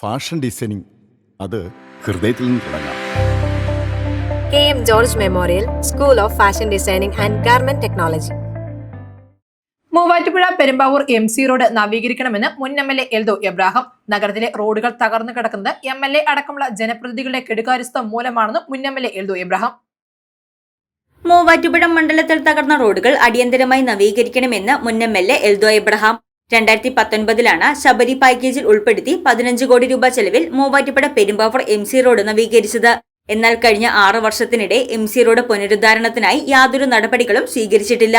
Fashion designing. അത് ഹൃദയത്തിൽ നിന്ന് തുടങ്ങാം. K M George memorial school of fashion designing and garment technology. Muvattupuzha Perumbavoor M C road നവീകരിക്കണമെന്ന് മുൻ M L A Eldho Ebrahim. നഗരത്തിലെ റോഡുകൾ തകർന്നു കിടക്കുന്നത് എം എൽ എ അടക്കമുള്ള ജനപ്രതിനിധികളുടെ കെടുകാര്യസ്ഥം മൂലമാണെന്ന് മുൻ M L A Eldho Ebrahim. Muvattupuzha മണ്ഡലത്തിൽ തകർന്ന റോഡുകൾ അടിയന്തരമായി നവീകരിക്കണമെന്ന് മുൻ M L A Eldho Abraham. രണ്ടായിരത്തി പത്തൊൻപതിലാണ് ശബരി പാക്കേജിൽ ഉൾപ്പെടുത്തി പതിനഞ്ച് കോടി രൂപ ചെലവിൽ Muvattupuzha Perumbavoor M C road നവീകരിച്ചത്. എന്നാൽ കഴിഞ്ഞ ആറ് വർഷത്തിനിടെ എം സി റോഡ് പുനരുദ്ധാരണത്തിനായി യാതൊരു നടപടികളും സ്വീകരിച്ചിട്ടില്ല.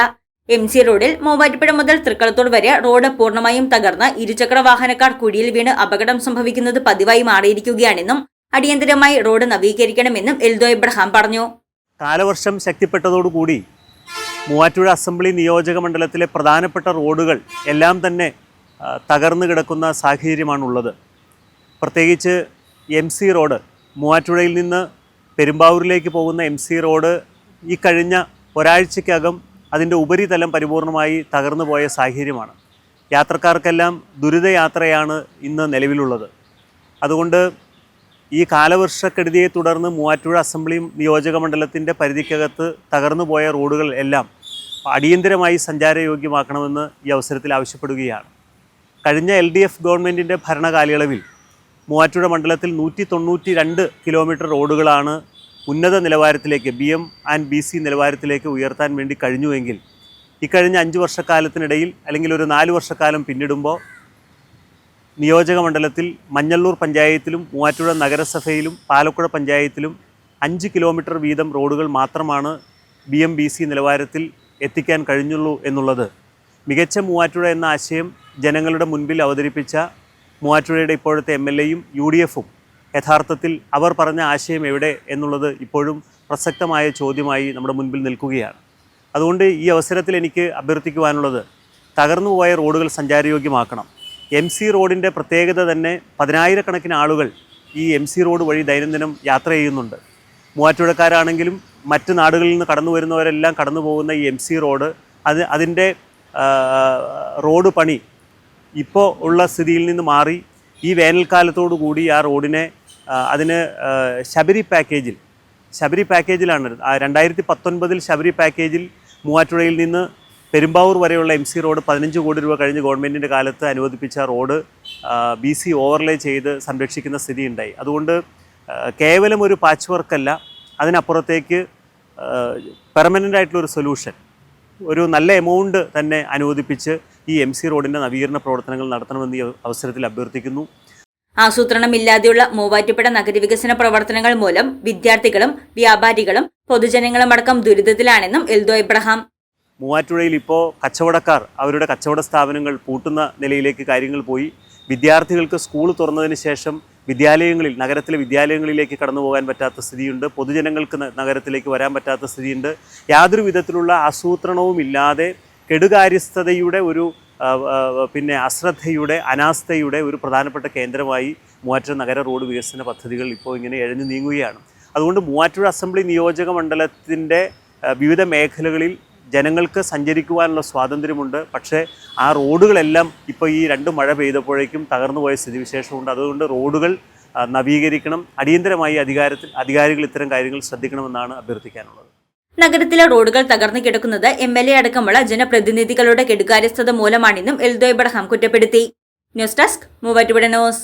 എം സി റോഡിൽ മൂവാറ്റുപുഴ മുതൽ തൃക്കളത്തോട് വരെ റോഡ് പൂർണമായും തകർന്ന് ഇരുചക്ര വാഹനക്കാർ കുഴിയിൽ വീണ് അപകടം സംഭവിക്കുന്നത് പതിവായി മാറിയിരിക്കുകയാണെന്നും അടിയന്തരമായി റോഡ് നവീകരിക്കണമെന്നും എൽദോ എബ്രഹാം പറഞ്ഞു. കാലവർഷം ശക്തിപ്പെട്ടതോടുകൂടി മൂവാറ്റുപുഴ അസംബ്ലി നിയോജക മണ്ഡലത്തിലെ പ്രധാനപ്പെട്ട റോഡുകൾ എല്ലാം തന്നെ തകർന്നു കിടക്കുന്ന സാഹചര്യമാണുള്ളത്. പ്രത്യേകിച്ച് എം സി റോഡ് മൂവാറ്റുപുഴയിൽ നിന്ന് പെരുമ്പാവൂരിലേക്ക് പോകുന്ന എം സി റോഡ് ഈ കഴിഞ്ഞ ഒരാഴ്ചയ്ക്കകം അതിന്റെ ഉപരിതലം പരിപൂർണമായി തകർന്നു പോയ സാഹചര്യമാണ്. യാത്രക്കാർക്കെല്ലാം ദുരിതയാത്രയാണ് ഇന്ന് നിലവിലുള്ളത്. അതുകൊണ്ട് ഈ കാലവർഷക്കെടുതിയെ തുടർന്ന് മൂവാറ്റുപുഴ അസംബ്ലി നിയോജക മണ്ഡലത്തിന്റെ പരിധിക്കകത്ത് തകർന്നു പോയ റോഡുകൾ എല്ലാം അടിയന്തരമായി സഞ്ചാരയോഗ്യമാക്കണമെന്ന് ഈ അവസരത്തിൽ ആവശ്യപ്പെടുകയാണ്. കഴിഞ്ഞ എൽ ഡി എഫ് ഗവൺമെന്റിന്റെ ഭരണകാലയളവിൽ മൂവാറ്റുപുഴ മണ്ഡലത്തിൽ നൂറ്റി തൊണ്ണൂറ്റി രണ്ട് കിലോമീറ്റർ റോഡുകളാണ് ഉന്നത നിലവാരത്തിലേക്ക് B M and B C നിലവാരത്തിലേക്ക് ഉയർത്താൻ വേണ്ടി കഴിഞ്ഞുവെങ്കിൽ ഇക്കഴിഞ്ഞ അഞ്ച് വർഷക്കാലത്തിനിടയിൽ അല്ലെങ്കിൽ ഒരു നാല് വർഷക്കാലം പിന്നിടുമ്പോൾ നിയോജക മണ്ഡലത്തിൽ മഞ്ഞള്ളൂർ പഞ്ചായത്തിലും മൂവാറ്റുപുഴ നഗരസഭയിലും പാലക്കുഴ പഞ്ചായത്തിലും അഞ്ച് കിലോമീറ്റർ വീതം റോഡുകൾ മാത്രമാണ് ബി എം ബി സി നിലവാരത്തിൽ എത്തിക്കാൻ കഴിഞ്ഞുള്ളൂ എന്നുള്ളത്. മികച്ച മൂവാറ്റുപുഴ എന്ന ആശയം ജനങ്ങളുടെ മുൻപിൽ അവതരിപ്പിച്ച മൂവാറ്റുപുഴയുടെ ഇപ്പോഴത്തെ എം എൽ എയും യു ഡി എഫും യഥാർത്ഥത്തിൽ അവർ പറഞ്ഞ ആശയം എവിടെ എന്നുള്ളത് ഇപ്പോഴും പ്രസക്തമായ ചോദ്യമായി നമ്മുടെ മുൻപിൽ നിൽക്കുകയാണ്. അതുകൊണ്ട് ഈ അവസരത്തിൽ എനിക്ക് അഭ്യർത്ഥിക്കുവാനുള്ളത് തകർന്നു പോയ റോഡുകൾ സഞ്ചാരയോഗ്യമാക്കണം. എം സി റോഡിന്റെ പ്രത്യേകത തന്നെ പതിനായിരക്കണക്കിന് ആളുകൾ ഈ എം സി റോഡ് വഴി ദൈനംദിനം യാത്ര ചെയ്യുന്നുണ്ട്. മൂവാറ്റുപുഴക്കാരാണെങ്കിലും മറ്റ് നാടുകളിൽ നിന്ന് കടന്നു വരുന്നവരെല്ലാം കടന്നു പോകുന്ന ഈ എം സി റോഡ് അത് അതിന്റെ റോഡ് പണി ഇപ്പോൾ ഉള്ള സ്ഥിതിയിൽ നിന്ന് മാറി ഈ വേനൽക്കാലത്തോടു കൂടി ആ റോഡിനെ അതിന് ശബരി പാക്കേജിൽ ശബരി പാക്കേജിലാണ്. രണ്ടായിരത്തി പത്തൊൻപതിൽ ശബരി പാക്കേജിൽ മൂവാറ്റുപുഴയിൽ നിന്ന് പെരുമ്പാവൂർ വരെയുള്ള എം സി റോഡ് പതിനഞ്ച് കോടി രൂപ കഴിഞ്ഞ് ഗവൺമെന്റിന്റെ കാലത്ത് അനുവദിപ്പിച്ച റോഡ് ബി സി ഓവർലേ ചെയ്ത് സംരക്ഷിക്കുന്ന സ്ഥിതി ഉണ്ടായി അതുകൊണ്ട് കേവലം ഒരു പാച്ച് വർക്കല്ല അതിനപ്പുറത്തേക്ക് പെർമനന്റ് ആയിട്ടുള്ള ഒരു സൊല്യൂഷൻ ഒരു നല്ല എമൗണ്ട് തന്നെ അനുവദിപ്പിച്ച് ഈ എം സി റോഡിന്റെ നവീകരണ പ്രവർത്തനങ്ങൾ നടത്തണമെന്ന് ഈ അവസരത്തിൽ അഭ്യർത്ഥിക്കുന്നു. ആസൂത്രണമില്ലാതെയുള്ള മൂവാറ്റുപുഴ നഗരവികസന പ്രവർത്തനങ്ങൾ മൂലം വിദ്യാർത്ഥികളും വ്യാപാരികളും പൊതുജനങ്ങളും അടക്കം ദുരിതത്തിലാണെന്നും എൽദോ എബ്രഹാം. മൂവാറ്റുപുഴയിൽ ഇപ്പോൾ കച്ചവടക്കാർ അവരുടെ കച്ചവട സ്ഥാപനങ്ങൾ പൂട്ടുന്ന നിലയിലേക്ക് കാര്യങ്ങൾ പോയി. വിദ്യാർത്ഥികൾക്ക് സ്കൂൾ തുറന്നതിന് ശേഷം വിദ്യാലയങ്ങളിൽ നഗരത്തിലെ വിദ്യാലയങ്ങളിലേക്ക് കടന്നു പോകാൻ പറ്റാത്ത സ്ഥിതിയുണ്ട്. പൊതുജനങ്ങൾക്ക് നഗരത്തിലേക്ക് വരാൻ പറ്റാത്ത സ്ഥിതിയുണ്ട്. യാതൊരു വിധത്തിലുള്ള ആസൂത്രണവും ഇല്ലാതെ കെടുകാര്യസ്ഥതയുടെ ഒരു പിന്നെ അശ്രദ്ധയുടെ അനാസ്ഥയുടെ ഒരു പ്രധാനപ്പെട്ട കേന്ദ്രമായി മൂവാറ്റുപുഴ നഗര റോഡ് വികസന പദ്ധതികൾ ഇപ്പോൾ ഇങ്ങനെ എഴഞ്ഞു നീങ്ങുകയാണ്. അതുകൊണ്ട് മൂവാറ്റുപുഴ അസംബ്ലി നിയോജക മണ്ഡലത്തിന്റെ വിവിധ മേഖലകളിൽ ജനങ്ങൾക്ക് സഞ്ചരിക്കുവാനുള്ള സ്വാതന്ത്ര്യമുണ്ട്. പക്ഷേ ആ റോഡുകളെല്ലാം ഇപ്പോൾ ഈ രണ്ട് മഴ പെയ്തപ്പോഴേക്കും തകർന്നു പോയ സ്ഥിതിവിശേഷമുണ്ട്. അതുകൊണ്ട് റോഡുകൾ നവീകരിക്കണം. അടിയന്തരമായി അധികാരത്തിൽ അധികാരികൾ ഇത്തരം കാര്യങ്ങൾ ശ്രദ്ധിക്കണമെന്നാണ് അഭ്യർത്ഥിക്കാനുള്ളത്. നഗരത്തിലെ റോഡുകൾ തകർന്നു കിടക്കുന്നത് എം എൽ എ അടക്കമുള്ള ജനപ്രതിനിധികളുടെ കെടുകാര്യസ്ഥത മൂലമാണെന്നും എൽദോ എബ്രഹാം കുറ്റപ്പെടുത്തി. News desk Muvattupuzha news.